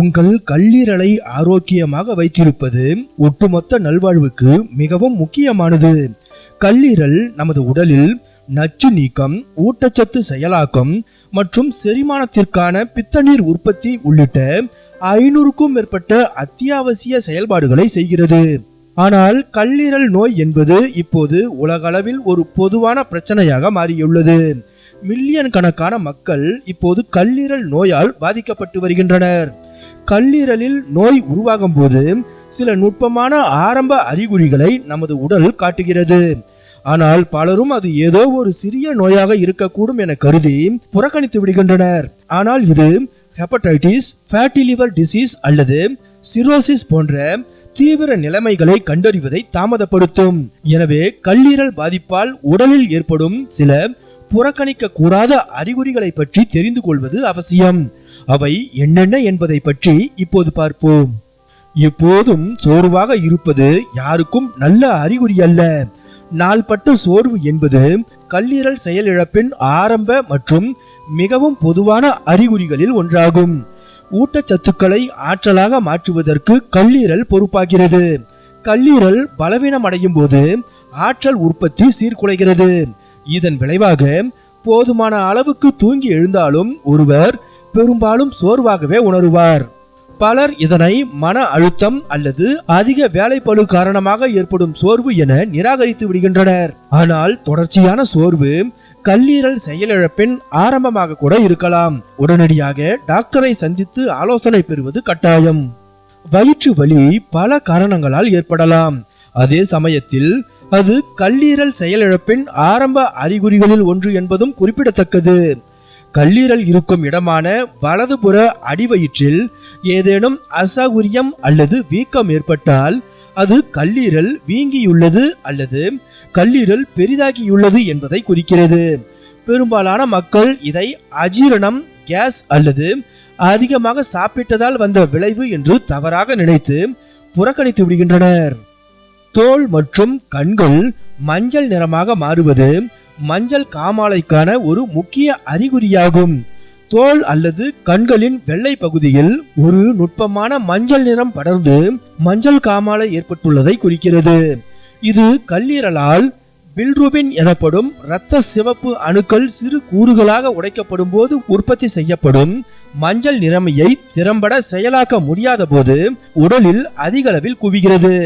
உங்கள் கல்லீரலை ஆரோக்கியமாக வைத்திருப்பது ஒட்டுமொத்த நல்வாழ்வுக்கு மிகவும் முக்கியமானது. கல்லீரல் நமது உடலில் நச்சு நீக்கம் ஊட்டச்சத்து செயலாக்கம் மற்றும் செரிமானத்திற்கான பித்தநீர் உற்பத்தி உள்ளிட்ட ஐநூறுக்கும் மேற்பட்ட அத்தியாவசிய செயல்பாடுகளை செய்கிறது. ஆனால் கல்லீரல் நோய் என்பது இப்போது உலகளவில் ஒரு பொதுவான பிரச்சனையாக மாறியுள்ளது. மில்லியன் கணக்கான மக்கள் இப்போது கல்லீரல் நோயால் பாதிக்கப்பட்டு வருகின்றனர். கல்லீரலில் நோய் உருவாகும் போது சில நுட்பமான ஆரம்ப அறிகுறிகளை நமது உடல் காட்டுகிறது. ஆனால் பலரும் அது ஏதோ ஒரு சிறிய நோயாக இருக்கக்கூடும் என கருதி புறக்கணித்து விடுகின்றனர். ஆனால் இது ஹெப்படைட்டிஸ் ஃபேட்டி லிவர் டிசீஸ் அல்லது சிரோசிஸ் போன்ற தீவிர நிலைமைகளை கண்டறிவதை தாமதப்படுத்தும். எனவே கல்லீரல் பாதிப்பால் உடலில் ஏற்படும் சில புறக்கணிக்க கூடாத அறிகுறிகளை பற்றி தெரிந்து கொள்வது அவசியம். அவை என்னென்ன என்பதை பற்றி இப்போது பார்ப்போம். எப்போதும் சோர்வாக இருப்பது யாருக்கும் நல்ல அறிகுறி அல்ல. நாள்பட்ட சோர்வு என்பது கல்லீரல் செயலிழப்பின் ஆரம்ப மற்றும் மிகவும் பொதுவான அறிகுறிகளில் ஒன்றாகும். ஊட்டச்சத்துக்களை ஆற்றலாக மாற்றுவதற்கு கல்லீரல் பொறுப்பாகிறது. கல்லீரல் பலவீனமடையும் போது ஆற்றல் உற்பத்தி சீர்குலைகிறது. இதன் விளைவாக போதுமான அளவுக்கு தூங்கி எழுந்தாலும் ஒருவர் பெரும்பாலும் சோர்வாகவே உணருவார். பலர் இதனை மன அழுத்தம் அல்லது அதிக வேலைப்பளு காரணமாக ஏற்படும் சோர்வு என நிராகரித்து விடுகின்றனர். ஆனால் தொடர்ச்சியான சோர்வு கல்லீரல் செயலிழப்பின் ஆரம்பமாக கூட இருக்கலாம். உடனடியாக டாக்டரை சந்தித்து ஆலோசனை பெறுவது கட்டாயம். வயிற்று வலி பல காரணங்களால் ஏற்படலாம். அதே சமயத்தில் அது கல்லீரல் செயலிழப்பின் ஆரம்ப அறிகுறிகளில் ஒன்று என்பதும் குறிப்பிடத்தக்கது. கல்லீரல் இருக்கும் இடமான வலதுபுற அடிவயிற்றில் ஏதேனும் அசௌகரியம் அல்லது வீக்கம் ஏற்பட்டால் அது கல்லீரல் வீங்கியுள்ளது அல்லது கல்லீரல் பெரிதாகியுள்ளது என்பதை குறிக்கிறது. பெரும்பாலான மக்கள் இதை அஜீரணம் கேஸ் அல்லது அதிகமாக சாப்பிட்டதால் வந்த விளைவு என்று தவறாக நினைத்து புறக்கணித்து விடுகின்றனர். தோல் மற்றும் கண்கள் மஞ்சள் நிறமாக மாறுவது மஞ்சள் காமாலைக்கான ஒரு முக்கிய அறிகுறியாகும். தோல் அல்லது கண்களின் வெள்ளை பகுதியில் ஒரு நுட்பமான மஞ்சள் நிறம் படர்ந்து மஞ்சள் காமாலை ஏற்பட்டுள்ளதை குறிக்கிறது. இது கல்லீரலால் பில்ரூபின் எனப்படும் இரத்த சிவப்பு அணுக்கள் சிறு கூறுகளாக உடைக்கப்படும் போது உற்பத்தி செய்யப்படும் மஞ்சள் நிறமையை திறம்பட செயலாக்க முடியாத போது உடலில் அதிகளவில் குவிகிறது.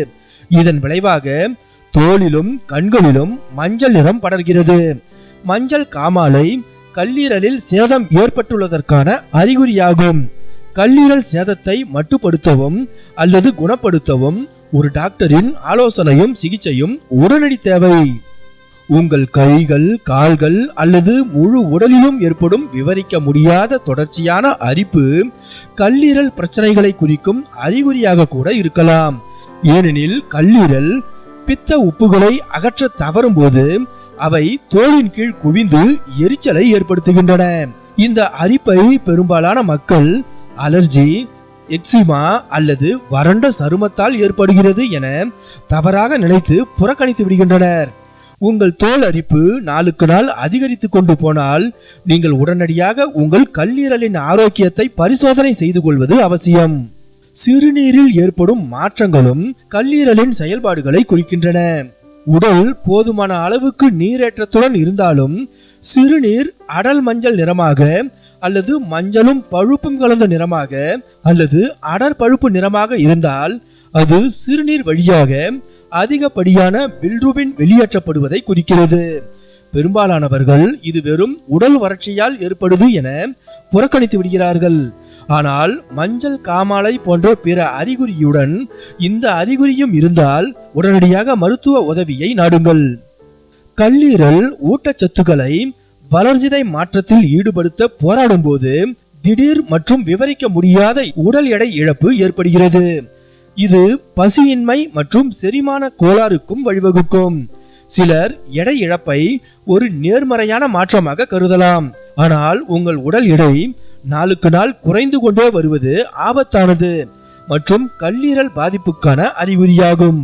இதன் விளைவாக தோளிலும் கண்களிலும் மஞ்சள் நிறம் படர்கிறது. மஞ்சள் காமாலை கல்லீரலில் சேதம் ஏற்பட்டுள்ளதற்கான அறிகுறியாகும். கல்லீரல் சேதத்தை மட்டுப்படுத்தவும் அல்லது குணப்படுத்தவும் ஒரு டாக்டரின் ஆலோசனையும் சிகிச்சையும் உடனடி தேவை. உங்கள் கைகள் கால்கள் அல்லது முழு உடலிலும் ஏற்படும் விவரிக்க முடியாத தொடர்ச்சியான அரிப்பு கல்லீரல் பிரச்சனைகளை குறிக்கும் அறிகுறியாக கூட இருக்கலாம். ஏனெனில் கல்லீரல் பித்த உப்புகளை அகற்ற தவறும் போது அவை தோலின் கீழ் குவிந்து எரிச்சலை ஏற்படுத்துகின்றன. இந்த அரிப்பை பெரும்பாலான மக்கள் அலர்ஜி எக்ஸிமா அல்லது வறண்ட சருமத்தால் ஏற்படுகிறது என தவறாக நினைத்து புறக்கணித்து விடுகின்றனர். உங்கள் தோல் அரிப்பு நாளுக்கு நாள் அதிகரித்து கொண்டு போனால் நீங்கள் உடனடியாக உங்கள் கல்லீரலின் ஆரோக்கியத்தை பரிசோதனை செய்து கொள்வது அவசியம். சிறுநீரில் ஏற்படும் மாற்றங்களும் கல்லீரலின் செயல்பாடுகளை குறிக்கின்றன. உடல் போதுமான அளவுக்கு நீரேற்றத்துடன் இருந்தாலும் சிறுநீர் அடல் மஞ்சள் நிறமாக அல்லது மஞ்சளும் பழுப்பும் கலந்த நிறமாக அல்லது அடர் பழுப்பு நிறமாக இருந்தால் அது சிறுநீர் வழியாக அதிகப்படியான பில்ருபின் வெளியேற்றப்படுவதை குறிக்கிறது. பெரும்பாலானவர்கள் இது வெறும் உடல் வறட்சியால் ஏற்படுது என புறக்கணித்து விடுகிறார்கள். ஆனால் மஞ்சள் காமாலை போன்ற பிற அறிகுறியுடன் இந்த அறிகுறியும் இருந்தால் உடனடியாக மருத்துவ உதவியை நாடுங்கள். கல்லீரல் ஊட்டச்சத்துக்களை வளர்சிதை மாற்றத்தில் ஈடுபடுத்த போராடும் போது திடீர் மற்றும் விவரிக்க முடியாத உடல் எடை இழப்பு ஏற்படுகிறது. இது பசியின்மை மற்றும் செரிமான கோளாறுக்கும் வழிவகுக்கும். சிலர் எடை இழப்பை ஒரு நேர்மறையான மாற்றமாக கருதலாம். ஆனால் உங்கள் உடல் எடை நாளுக்கு நாள் குறைந்து கொண்டே வருவது ஆபத்தானது மற்றும் கல்லீரல் பாதிப்புக்கான அறிகுறியாகும்.